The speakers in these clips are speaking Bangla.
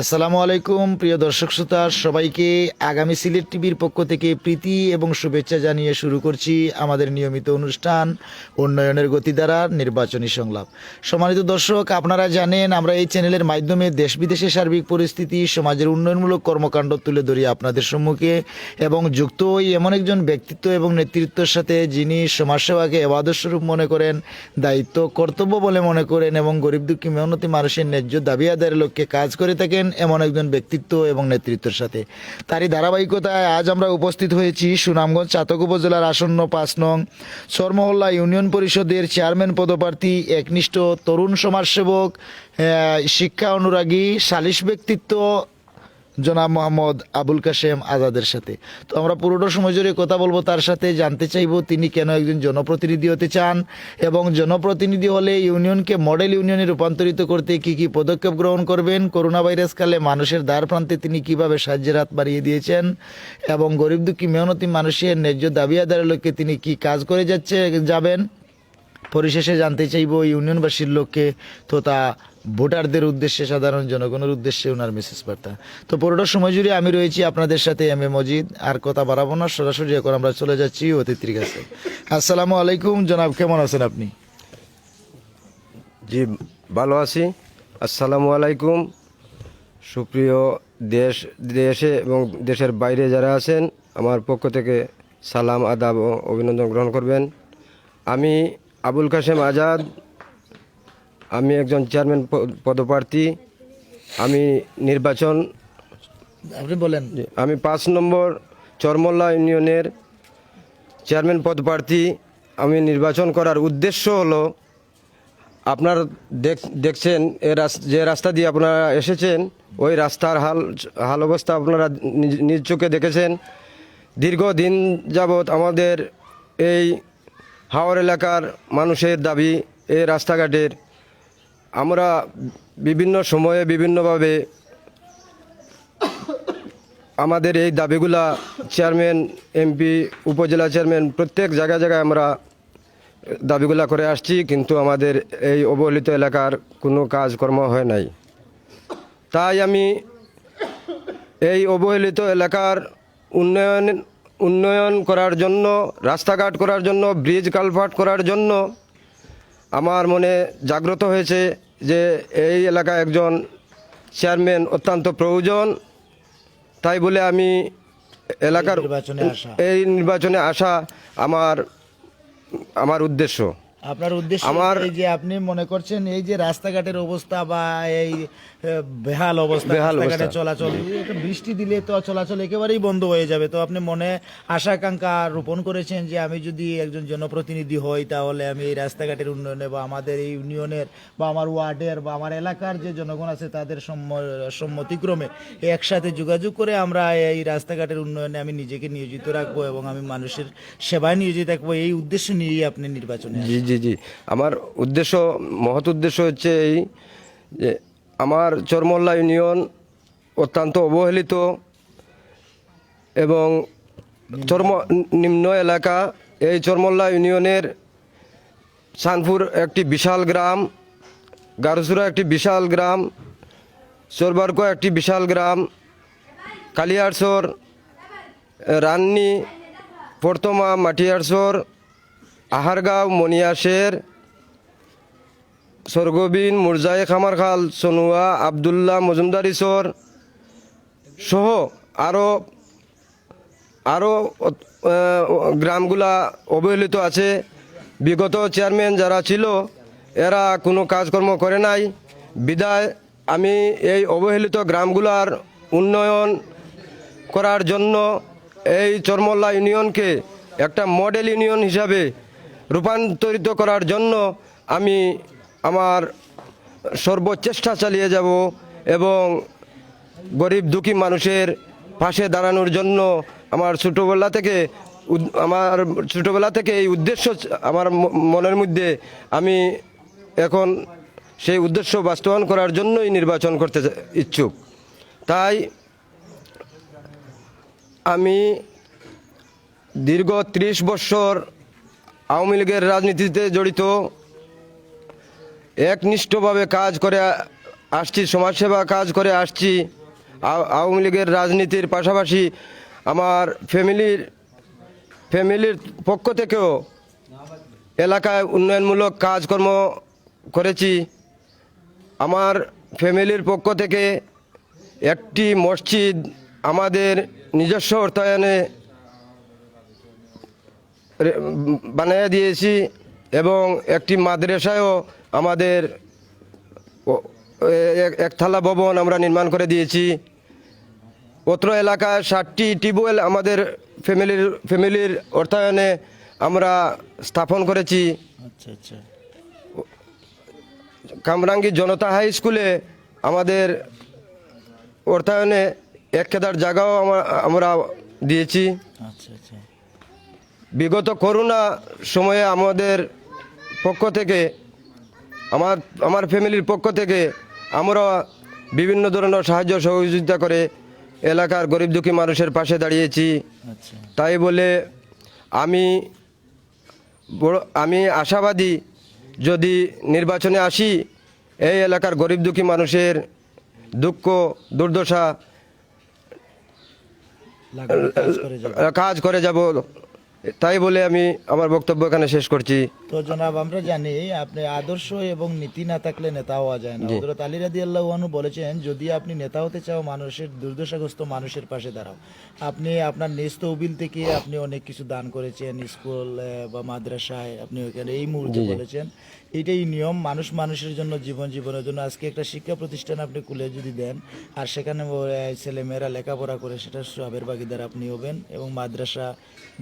আসসালামু আলাইকুম, প্রিয় দর্শক শ্রোতা। সবাইকে আগামী সিলেট টিভির পক্ষ থেকে প্রীতি এবং শুভেচ্ছা জানিয়ে শুরু করছি আমাদের নিয়মিত অনুষ্ঠান, উন্নয়নের গতিধারা, নির্বাচনী সংলাপ। সম্মানিত দর্শক, আপনারা জানেন, আমরা এই চ্যানেলের মাধ্যমে দেশ বিদেশের সার্বিক পরিস্থিতি, সমাজের উন্নয়নমূলক কর্মকাণ্ড তুলে ধরি আপনাদের সম্মুখে এবং যুক্ত হই এমন একজন ব্যক্তিত্ব এবং নেতৃত্বের সাথে যিনি সমাজসেবাকে এবাদস্বরূপ মনে করেন, দায়িত্ব, কর্তব্য বলে মনে করেন এবং গরিব দুঃখী, মেহনতি মানুষের ন্যায্য দাবি আদায়ের লক্ষ্যে কাজ করে থাকেন। এমন একজন ব্যক্তিত্ব এবং নেতৃত্বের সাথে। তারই ধারাবাহিকতায় আজ আমরা উপস্থিত হয়েছি সুনামগঞ্জ চাতক উপজেলার আসন্ন পাঁচ নং সরমহল্লা ইউনিয়ন পরিষদের চেয়ারম্যান পদপ্রার্থী একনিষ্ঠ তরুণ সমাজসেবক শিক্ষা অনুরাগী, সালিশ ব্যক্তিত্ব জনাব মোহাম্মদ আবুল কাশেম আজাদের সাথে। তো আমরা পুরোটা সময় জুড়ে কথা বলব তার সাথে, জানতে চাইব তিনি কেন একজন জনপ্রতিনিধি হতে চান এবং জনপ্রতিনিধি হলে ইউনিয়নকে মডেল ইউনিয়নে রূপান্তরিত করতে কি কি পদক্ষেপ গ্রহণ করবেন করোনা ভাইরাস কালে মানুষের দ্বার প্রান্তে তিনি কীভাবে সাহায্যের হাত বাড়িয়ে দিয়েছেন এবং গরিব দুঃখী মেহনতি মানুষের ন্যায্য দাবি আদায়ের লক্ষ্যে তিনি কি কাজ করে যাচ্ছে, যাবেন? পরিশেষে জানতে চাইব ইউনিয়নবাসীর লক্ষ্যে তথা ভোটারদের উদ্দেশ্যে, সাধারণ জনগণের উদ্দেশ্যে ওনার মেসেজ বার্তা। তো পুরোটা সময় জুড়ে আমি রয়েছি আপনাদের সাথে এম এ মজিদ। আর কথা বাড়াবো না, সরাসরি এখন আমরা চলে যাচ্ছি অতিথির কাছে। আসসালামু আলাইকুম, জনাব, কেমন আছেন আপনি? জি, ভালো আছি। আসসালামু আলাইকুম। সুপ্রিয় দেশ, দেশে এবং দেশের বাইরে যারা আছেন, আমার পক্ষ থেকে সালাম, আদাব ও অভিনন্দন গ্রহণ করবেন। আমি আবুল কাশেম আজাদ আমি একজন চেয়ারম্যান পদপ্রার্থী। আমি নির্বাচন আপনি বলেন। আমি পাঁচ নম্বর চরমল্লা ইউনিয়নের চেয়ারম্যান পদপ্রার্থী। আমি নির্বাচন করার উদ্দেশ্য হলো আপনার দেখ- দেখছেন এ যে রাস্তা দিয়ে আপনারা এসেছেন ওই রাস্তার হাল হাল অবস্থা আপনারা নিজ- নিজ চোখে দেখেছেন। দীর্ঘদিন যাবৎ আমাদের এই হাওড় এলাকার মানুষের দাবি এই রাস্তাঘাটের আমরা বিভিন্ন সময়ে বিভিন্নভাবে আমাদের এই দাবিগুলা চেয়ারম্যান, এমপি, উপজেলা চেয়ারম্যান প্রত্যেক জায়গায় জায়গায় আমরা দাবিগুলা করে আসছি, কিন্তু আমাদের এই অবহেলিত এলাকার কোনো কাজকর্ম হয় নাই। তাই আমি এই অবহেলিত এলাকার উন্নয়ন উন্নয়ন করার জন্য, রাস্তাঘাট করার জন্য, ব্রিজ কালভার্ট করার জন্য আমার মনে জাগ্রত হয়েছে। যে এই এলাকা একজন চেয়ারম্যান অত্যন্ত প্রয়োজন তাই বলে আমি এলাকার এই নির্বাচনে আসা আমার আমার উদ্দেশ্য। আপনার উদ্দেশ্য আমার- এই যে আপনি মনে করছেন এই যে রাস্তাঘাটের অবস্থা বা এই বেহাল অবস্থা রাস্তাঘাটে চলাচল। বৃষ্টি দিলে তো চলাচল একেবারেই বন্ধ হয়ে যাবে। তো আপনি মনে আশাকাঙ্ক্ষা রোপণ করেছেন যে আমি যদি একজন জনপ্রতিনিধি হই তাহলে আমি এই রাস্তাঘাটের উন্নয়নে বা আমাদের এই ইউনিয়নের বা আমার ওয়ার্ডের বা আমার এলাকার যে জনগণ আছে তাদের সম্ম- সম্মতিক্রমে একসাথে যোগাযোগ করে আমরা এই রাস্তাঘাটের উন্নয়নে আমি নিজেকে নিয়োজিত রাখব এবং আমি মানুষের সেবায় নিয়োজিত থাকব। এই উদ্দেশ্য নিয়েই আপনি নির্বাচনে জি জি জি। আমার উদ্দেশ্য মহৎ উদ্দেশ্য হচ্ছে এই যে আমার চরমল্লা ইউনিয়ন অত্যন্ত অবহেলিত এবং চর্ম নিম্ন এলাকা। এই চরমল্লা ইউনিয়নের শানপুর একটি বিশাল গ্রাম, গারুসুরা একটি বিশাল গ্রাম, চরবারকো একটি বিশাল গ্রাম, কালিয়ারসর, রান্নি প্রথমা মাটিয়ারসর, আহারগাঁও মনিয়াশের স্বর্গবিন মুরজাই খামারখাল, সনুয়া, আবদুল্লাহ মজুমদার ঈশ্বর সহ আরও আরও গ্রামগুলা অবহেলিত আছে। বিগত চেয়ারম্যান যারা ছিল, এরা কোনো কাজকর্ম করে নাই। বিদায়, আমি এই অবহেলিত গ্রামগুলার উন্নয়ন করার জন্য এই চরমল্লা ইউনিয়নকে একটা মডেল ইউনিয়ন হিসাবে রূপান্তরিত করার জন্য আমি আমার সর্বচেষ্টা চালিয়ে যাব এবং গরিব দুঃখী মানুষের পাশে দাঁড়ানোর জন্য আমার ছোটোবেলা থেকে আমার ছোটোবেলা থেকে এই উদ্দেশ্য আমার মনের মধ্যে আমি এখন সেই উদ্দেশ্য বাস্তবায়ন করার জন্যই নির্বাচন করতে ইচ্ছুক। তাই আমি দীর্ঘ ত্রিশ বৎসর আওয়ামী লীগের রাজনীতিতে জড়িত। একনিষ্ঠভাবে কাজ করে আসছি, সমাজসেবা কাজ করে আসছি। আওয়ামী লীগের রাজনীতির পাশাপাশি আমার ফ্যামিলির ফ্যামিলির পক্ষ থেকেও এলাকায় উন্নয়নমূলক কাজকর্ম করেছি। আমার ফ্যামিলির পক্ষ থেকে একটি মসজিদ আমাদের নিজস্ব অর্থায়নে বানিয়ে দিয়েছি এবং একটি মাদ্রাসায়ও আমাদের ও- এ- এক- একতলা ভবন আমরা নির্মাণ করে দিয়েছি। অত্র এলাকায় ষাটটি টিউবওয়েল আমাদের ফ্যামিলির ফ্যামিলির অর্থায়নে আমরা স্থাপন করেছি। আচ্ছা আচ্ছা। কামরাঙ্গি জনতা হাই স্কুলে আমাদের অর্থায়নে এক কেদার জায়গাও আমা- আমরা দিয়েছি। আচ্ছা। বিগত করোনা সময়ে আমাদের পক্ষ থেকে আমার আমার ফ্যামিলির পক্ষ থেকে আমরা বিভিন্ন ধরনের সাহায্য সহযোগিতা করে এলাকার গরিব দুঃখী মানুষের পাশে দাঁড়িয়েছি। আচ্ছা। তাই বলে আমি বড় আমি আশাবাদী যদি নির্বাচনে আসি এই এলাকার গরিব দুঃখী মানুষের দুঃখ দুর্দশা কাজ করে যাবে। কাজ করে যাব। তাই বলে আমি আমার বক্তব্য এখানে শেষ করছি। তো জনাব আমরা জানি আপনি আদর্শ এবং নীতি না থাকলে নেতা হওয়া যায় না। হযরত আলী রাদিয়াল্লাহু আনহু বলেছেন যদি আপনি নেতা হতে চাও মানুষের দুর্দশাগ্রস্ত মানুষের পাশে দাঁড়াও। আপনি আপনার নিজ তহবিল থেকে আপনি অনেক কিছু দান করেছেন স্কুল বা মাদ্রাসায়। আপনি ওইখানে এই মুহূর্তে বলেছেন এটাই নিয়ম মানুষ মানুষের জন্য জীবন জীবনের জন্য। আজকে একটা শিক্ষা প্রতিষ্ঠান আপনি খুলে যদি দেন আর সেখানে ছেলেমেয়েরা লেখাপড়া করে সেটা সবের ভাগিদার আপনি হবেন এবং মাদ্রাসা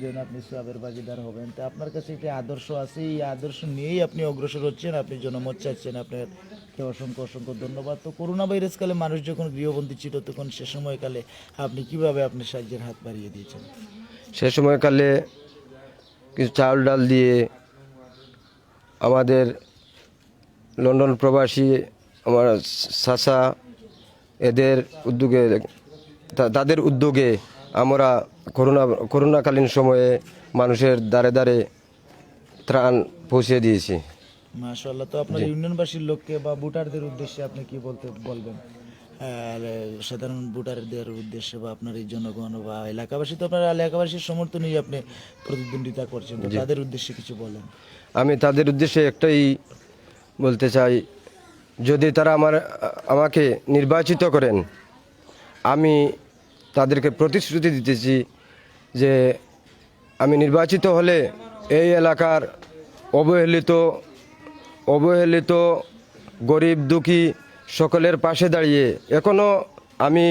যেন আপনি সবের ভাগিদার হবেন। তো আপনার কাছে একটি আদর্শ আছে, এই আদর্শ নিয়েই আপনি অগ্রসর হচ্ছেন, আপনি জনমত চাচ্ছেন আপনাকে অসংখ্য অসংখ্য ধন্যবাদ। তো করোনা ভাইরাস কালে মানুষ যখন গৃহবন্দী ছিল, তখন সে সময়কালে আপনি কীভাবে আপনি সাহায্যের হাত বাড়িয়ে দিয়েছেন? সে সময়কালে কিছু চাল ডাল দিয়ে আমাদের লন্ডন প্রবাসী, আমার চাচা, এদের উদ্যোগে তাদের উদ্যোগে আমরা করোনা, করোনাকালীন সময়ে মানুষের দ্বারে দ্বারে ত্রাণ পৌঁছে দিয়েছি। মাশাআল্লাহ তো আপনার ইউনিয়নবাসীর লোককে বা ভোটারদের উদ্দেশ্যে আপনি কি বলতে বলবেন? আর সাধারণ ভোটারদের উদ্দেশ্যে বা আপনার এই জনগণ বা এলাকাবাসী তো আপনার এলাকাবাসীর সমর্থনেই আপনি প্রতিদ্বন্দ্বিতা করছেন তাদের উদ্দেশ্যে কিছু বলেন। আমি তাদের উদ্দেশ্যে একটাই বলতে চাই যদি তারা আমার আমাকে নির্বাচিত করেন আমি তাদেরকে প্রতিশ্রুতি দিতেছি যে আমি নির্বাচিত হলে এই এলাকার অবহেলিত অবহেলিত গরিব দুঃখী সকলের পাশে দাঁড়িয়ে। এখনও আমি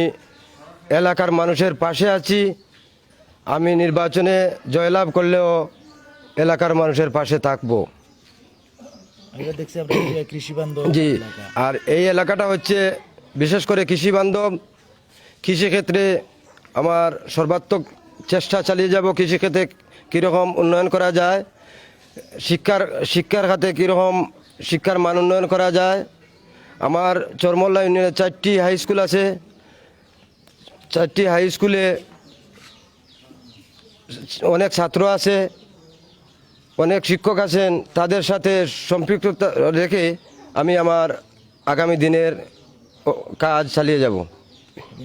এলাকার মানুষের পাশে আছি। আমি নির্বাচনে জয়লাভ করলেও এলাকার মানুষের পাশে থাকব। জি আর এই এলাকাটা হচ্ছে বিশেষ করে কৃষি বান্ধব। কৃষিক্ষেত্রে আমার সর্বাত্মক চেষ্টা চালিয়ে যাব কৃষিক্ষেত্রে কীরকম উন্নয়ন করা যায়? শিক্ষার শিক্ষার খাতে কীরকম শিক্ষার মান উন্নয়ন করা যায়? আমার চরমল্লা ইউনিয়নে চারটি হাই স্কুল আছে। চারটি হাই স্কুলে অনেক ছাত্র আছে, অনেক শিক্ষক আছেন। তাদের সাথে সম্পৃক্ততা রেখে আমি আমার আগামী দিনের কাজ চালিয়ে যাব।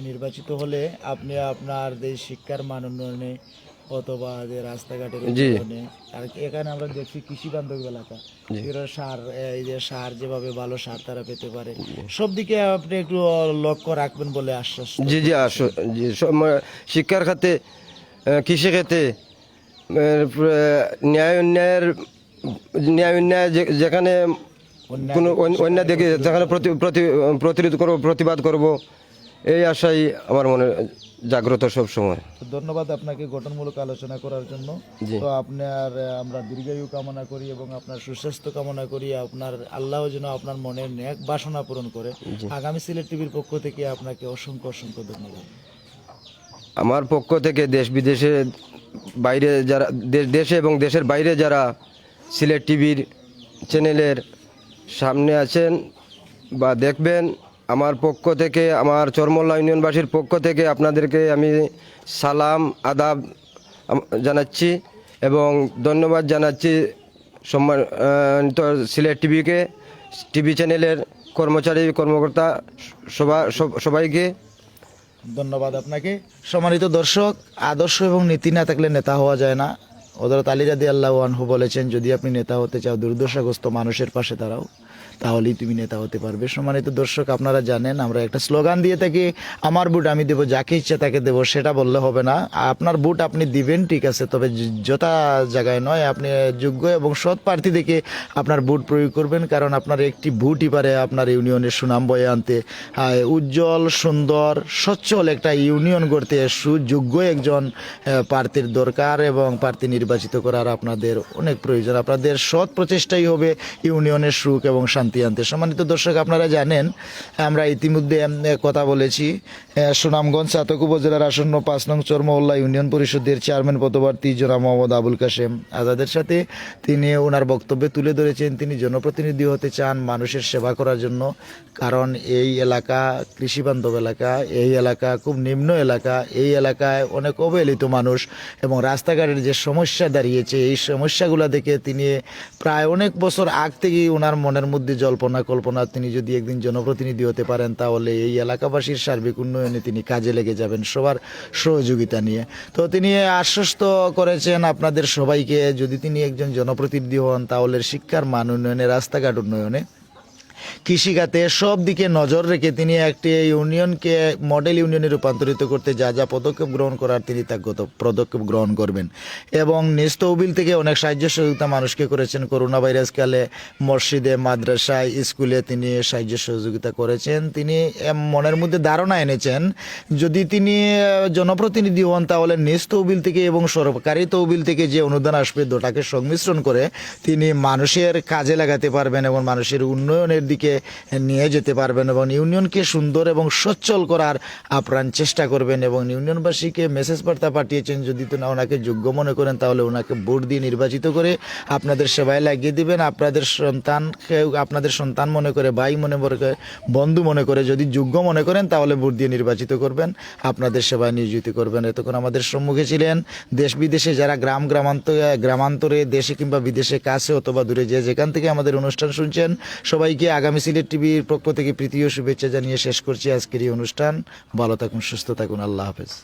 নির্বাচিত হলে আপনি আপনার যে শিক্ষার মান উন্নয়নে অথবা যে রাস্তাঘাটের। আর এখানে আমরা দেখছি কৃষি বান্ধব এলাকা। সার এই যে সার যেভাবে ভালো সার তারা পেতে পারে। সব দিকে আপনি একটু লক্ষ্য রাখবেন বলে আশ্বাস জি জি আসো। জি সব, শিক্ষার খাতে কৃষি খাতে ন্যায় অন্যায়ের ন্যায় অন্যায় যেখানে কোনো অন্য- অন্যায় দেখে সেখানে প্রতি প্রতি- প্রতিরোধ করব প্রতিবাদ করব এই আশাই আমার মনে জাগ্রত সব সময় তো ধন্যবাদ আপনাকে গঠনমূলক আলোচনা করার জন্য। তো আপনার আমরা দীর্ঘায়ু কামনা করি এবং আপনার সুস্বাস্থ্য কামনা করি। আপনার আল্লাহ যেন আপনার মনের ন্যাক বাসনা পূরণ করে। আগামী সিলেট টিভির পক্ষ থেকে আপনাকে অসংখ্য অসংখ্য ধন্যবাদ। আমার পক্ষ থেকে দেশ বিদেশে বাইরে যারা দেশে এবং দেশের বাইরে যারা সিলেট টিভির চ্যানেলের সামনে আছেন বা দেখবেন আমার পক্ষ থেকে, আমার চরমল্লা ইউনিয়নবাসীর পক্ষ থেকে আপনাদেরকে আমি সালাম, আদাব জানাচ্ছি এবং ধন্যবাদ জানাচ্ছি সম্মানিত সিলেট টিভিকে, টিভি চ্যানেলের কর্মচারী, কর্মকর্তা সবা সব- সবাইকে। ধন্যবাদ আপনাকে। সম্মানিত দর্শক, আদর্শ এবং নীতি না থাকলে নেতা হওয়া যায় না। হজরত আলী রাদি আল্লাহ আনহু বলেছেন, যদি আপনি নেতা হতে চাও, দুর্দশাগ্রস্ত মানুষের পাশে দাঁড়াও। তাহলেই তুমি নেতা হতে পারবে। সম্মানিত দর্শক, আপনারা জানেন, আমরা একটা স্লোগান দিয়ে থাকি, আমার বুট আমি দেবো, যাকে ইচ্ছা তাকে দেবো, সেটা বললে হবে না। আপনার বুট আপনি দিবেন, ঠিক আছে, তবে যথা জায়গায় নয়, আপনি যোগ্য এবং সৎ প্রার্থী দেখে আপনার বুট প্রয়োগ করবেন, কারণ আপনার একটি বুটই পারে আপনার ইউনিয়নের সুনাম বয়ে আনতে। উজ্জ্বল, সুন্দর, সচ্ছল একটা ইউনিয়ন গড়তে সুযোগ্য একজন প্রার্থীর দরকার এবং প্রার্থী নির্বাচিত করার আপনাদের অনেক প্রয়োজন। আপনাদের সৎ প্রচেষ্টাই হবে ইউনিয়নের সুখ এবং শান্তি। আনতে। সম্মানিত দর্শক আপনারা জানেন আমরা ইতিমধ্যে কথা বলেছি সুনামগঞ্জ চাতক উপজেলার আসন্ন পাঁচ নং চর্মউল্লাহ ইউনিয়ন পরিষদের চেয়ারম্যান পদপ্রার্থী জনাব মোহাম্মদ আবুল কাশেম আজাদের সাথে তিনি ওনার বক্তব্যে তুলে ধরেছেন, তিনি জনপ্রতিনিধি হতে চান মানুষের সেবা করার জন্য। কারণ এই এলাকা কৃষিবান্ধব এলাকা, এই এলাকা খুব নিম্ন এলাকা, এই এলাকায় অনেক অবহেলিত মানুষ এবং রাস্তাঘাটের যে সমস্যা দাঁড়িয়েছে, এই সমস্যাগুলো দেখে তিনি প্রায় অনেক বছর আগ থেকেই ওনার মনের মধ্যে জল্পনা কল্পনা। তিনি যদি একদিন জনপ্রতিনিধি হতে পারেন, তাহলে এই এলাকাবাসীর সার্বিক উন্নয়নে তিনি কাজে লেগে যাবেন সবার সহযোগিতা নিয়ে। তো তিনি আশ্বস্ত করেছেন আপনাদের সবাইকে, যদি তিনি একজন জনপ্রতিনিধি হন, তাহলে শিক্ষার মান উন্নয়নে, রাস্তাঘাট উন্নয়নে কৃষিখাতে সব দিকে নজর রেখে তিনি একটি ইউনিয়নকে, মডেল ইউনিয়নে রূপান্তরিত করতে যা যা পদক্ষেপ গ্রহণ করার তিনি তা পদক্ষেপ গ্রহণ করবেন। এবং নিজ তহবিল থেকে অনেক সাহায্য সহযোগিতা মানুষকে করেছেন। করোনা ভাইরাস কালে মসজিদে, মাদ্রাসায়, স্কুলে তিনি সাহায্য সহযোগিতা করেছেন। তিনি মনের মধ্যে ধারণা এনেছেন, যদি তিনি জনপ্রতিনিধি হন তাহলে নিজ তহবিল থেকে এবং সরকারি তহবিল থেকে যে অনুদান আসবে দুটাকে সংমিশ্রণ করে তিনি মানুষের কাজে লাগাতে পারবেন এবং মানুষের উন্নয়নের দিকে নিয়ে যেতে পারবেন এবং ইউনিয়নকে সুন্দর এবং সচ্ছল করার আপ্রাণ চেষ্টা করবেন এবং ইউনিয়নবাসীকে মেসেজ বার্তা পাঠিয়েছেন, যদি তো না ওনাকে যোগ্য মনে করেন, তাহলে ওনাকে ভোট দিয়ে নির্বাচিত করে আপনাদের সেবায় লাগিয়ে দিবেন। আপনাদের সন্তানকে আপনাদের সন্তান মনে করে, ভাই মনে করে, বন্ধু মনে করে, যদি যোগ্য মনে করেন, তাহলে ভোট দিয়ে নির্বাচিত করবেন। আপনাদের সেবায় নিয়োজিত করবেন। এতক্ষণ আমাদের সম্মুখে ছিলেন দেশ বিদেশে যারা গ্রাম গ্রামান্তরে গ্রামান্তরে দেশে কিংবা বিদেশে কাছে অথবা দূরে যে যেখান থেকে আমাদের অনুষ্ঠান শুনছেন, সবাইকে আগামী সিলেট টিভির পক্ষ থেকে প্রীতি ও শুভেচ্ছা জানিয়ে শেষ করছি আজকের এই অনুষ্ঠান। ভালো থাকুন, সুস্থ থাকুন, আল্লাহ হাফেজ।